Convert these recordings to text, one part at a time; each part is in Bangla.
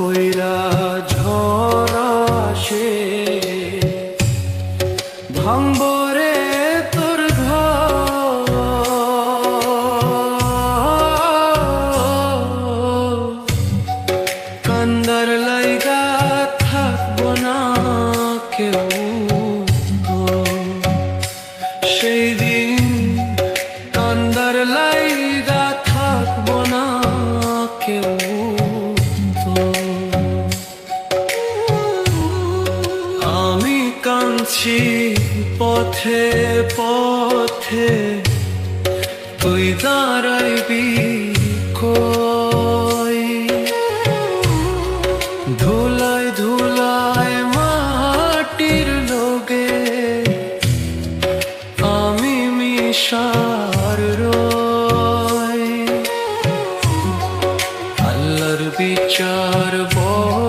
কইরা ঝড় আসে। ভাঙবরে তোর কান্দার লাইগা থাকব না কেউ। সেই দিন কাঁদছি পথে পথে। তুই দাঁড়াইবি কই? ধুলায় ধুলায় মাটির আমি মিশার আল্লাহর বিচার বড়ই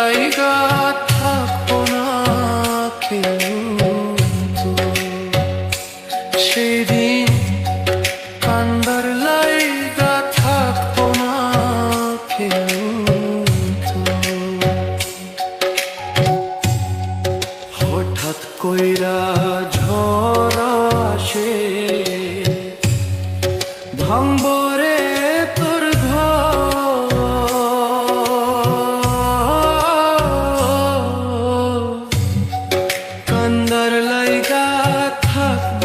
আন্দার থাকব না কেউ সেদিন কান্দার লাইগা থাকব না কেউ হঠাৎ কইরা ঝড়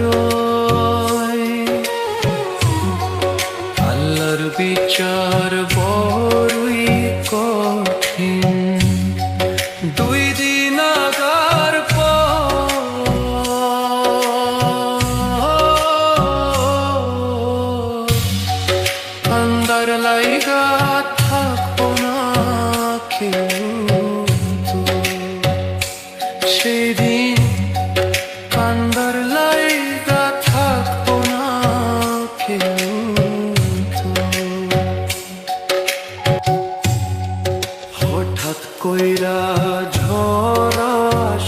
রই আল্লাহর বিচার বড়ই কঠিন। দুই দিন আগার পর লাইগা থাকব না কেউ। সেদিন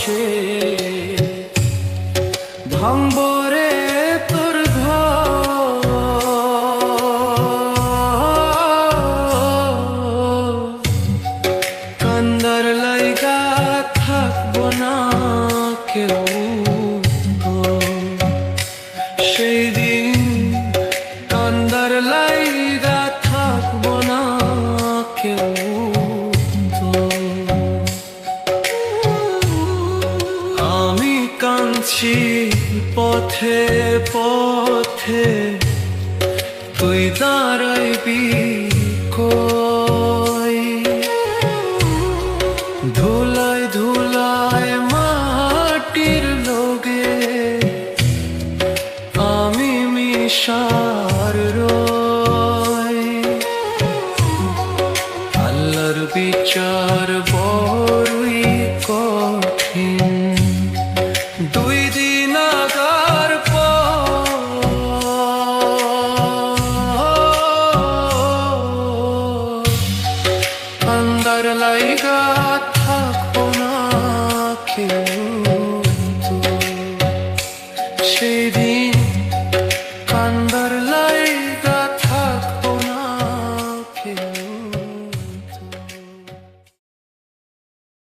আসে পথে পথে তুই দাঁড়াইবি কই? ধুলায় মাটির লোগে আমি মিশার আল্লাহর বিচার বড়ই আন্দার লাইগা